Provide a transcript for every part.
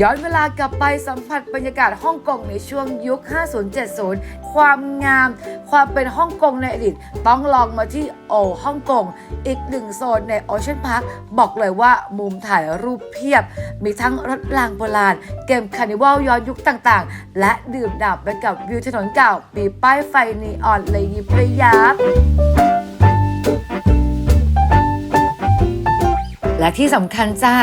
ย้อนเวลากลับไปสัมผัสบรรยากาศฮ่องกงในช่วงยุค 50-70 ความงาม ความเป็นฮ่องกงในอดีต ต้องลองมาที่โอฮ่องกง อีกหนึ่งโซนในโอเชียนพาร์ค บอกเลยว่ามุมถ่ายรูปเพียบ มีทั้งรถรางโบราณ เกมคาร์นิวัลย้อนยุคต่างๆ และดื่มด่ำไปกับวิวถนนเก่ามีป้ายไฟนีออนเลยยิบระยับ และที่สำคัญจ้า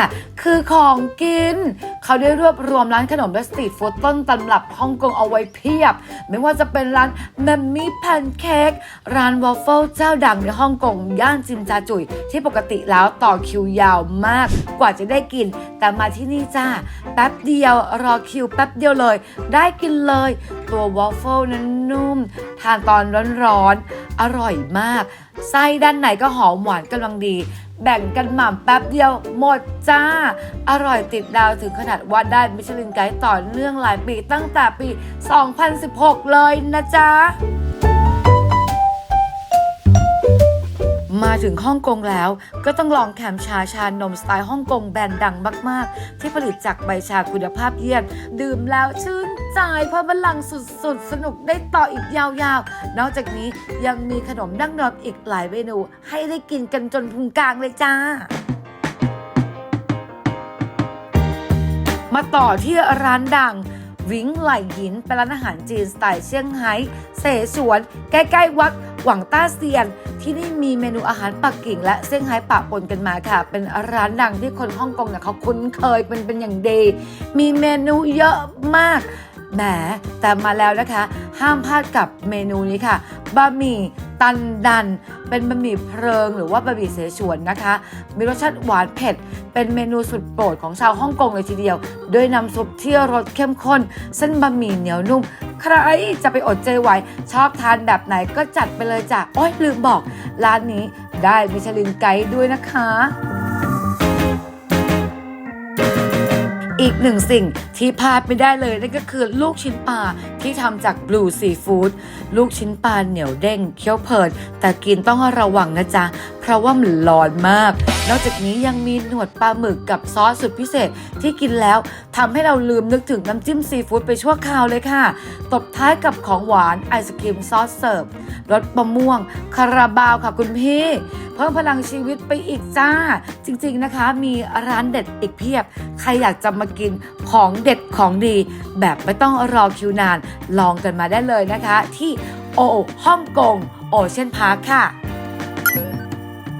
คือของกิน เขาได้รวบรวมร้านขนมและสตรีทฟู้ดต้นตำรับฮ่องกงเอาไว้เพียบ ไม่ว่าจะเป็นร้านแมมมี่แพนเค้กร้านวอฟเฟิลเจ้าดังในฮ่องกงย่านจิมจาจุย ที่ปกติแล้วต่อคิวยาวมากกว่าจะได้กิน แต่มาที่นี่จ้า แป๊บเดียวรอคิวแป๊บเดียวเลย ได้กินเลย ตัววอฟเฟิลนั้นนุ่ม ทานตอนร้อนๆอร่อยมากไส้ด้านในก็หอมหวานกำลังดี แบ่งกันหม่ำแป๊บเดียวหมดจ้า อร่อยติดดาวถึงขนาดว่าได้มิชลินไกด์ต่อเนื่องหลายปีตั้งแต่ปี 2016 เลยนะจ๊ะ มาถึงฮ่องกงแล้ว ก็ต้องลองแคมชาชานมสไตล์ฮ่องกงแบรนด์ดังมาก ๆ ที่ผลิตจากใบชาคุณภาพเยี่ยมดื่มแล้วชื่นใจเพิ่มพลังสุดๆสนุกได้ต่ออีกยาวๆ นอกจากนี้ยังมีขนมดั้งเดิมอีกหลายเมนู ให้ได้กินกันจนพุงกลางเลยจ้ามาต่อที่ร้านดัง วิงไหลหินเป็นร้านอาหารจีนสไตล์เซี่ยงไฮ้เสฉวน ใกล้ ๆ วัด หวังต้าเซียน ที่นี่มีเมนูอาหารปักกิ่ง และเซี่ยงไฮ้ปะปนกันมาค่ะ เป็นร้านดังที่คนฮ่องกงเนี่ยเขาคุ้นเคยเป็นเป็นอย่างดี มีเมนูเยอะมากแหมแต่มาแล้วนะคะ ห้ามพลาดกับเมนูนี้ค่ะบะหมี่ตันดัน เป็นบะหมี่เพลิงหรือว่าบะหมี่เสฉวนนะคะ มีรสชาติหวานเผ็ด เป็นเมนูสุดโปรดของชาวฮ่องกงเลยทีเดียวด้วยน้ำซุปที่รสเข้มข้น เส้นบะหมี่เหนียวนุ่ม ใครจะไปอดใจไหว ชอบทานแบบไหนก็จัดไปเลยจ้ะโอ้ยลืมบอก ร้านนี้ได้มิชลินไกด์ด้วยนะคะอีกหนึ่งสิ่งที่พลาดไม่ได้เลยนั่นก็คือลูกชิ้นปลาที่ทำจากบลูซีฟู้ดลูกชิ้นปลาเหนียวเด้งเคี้ยวเพลินแต่กินต้องระวังนะจ๊ะเพราะว่ามันร้อนมาก นอกจากนี้ยังมีหนวดปลาหมึกกับซอสสุดพิเศษที่กินแล้วทำให้เราลืมนึกถึงน้ำจิ้มซีฟู้ดไปชั่วคราวเลยค่ะ ตบท้ายกับของหวานไอศครีมซอสเสิร์ฟรสมะม่วงคาราบาวค่ะคุณพี่เพิ่มพลังชีวิตไปอีกจ้า จริงๆนะคะ มีร้านเด็ดอีกเพียบ ใครอยากจะมากินของเด็ดของดี แบบไม่ต้องรอคิวนาน ลองกันมาได้เลยนะคะ ที่โอฮ่องกงโอเชียนพาร์คค่ะ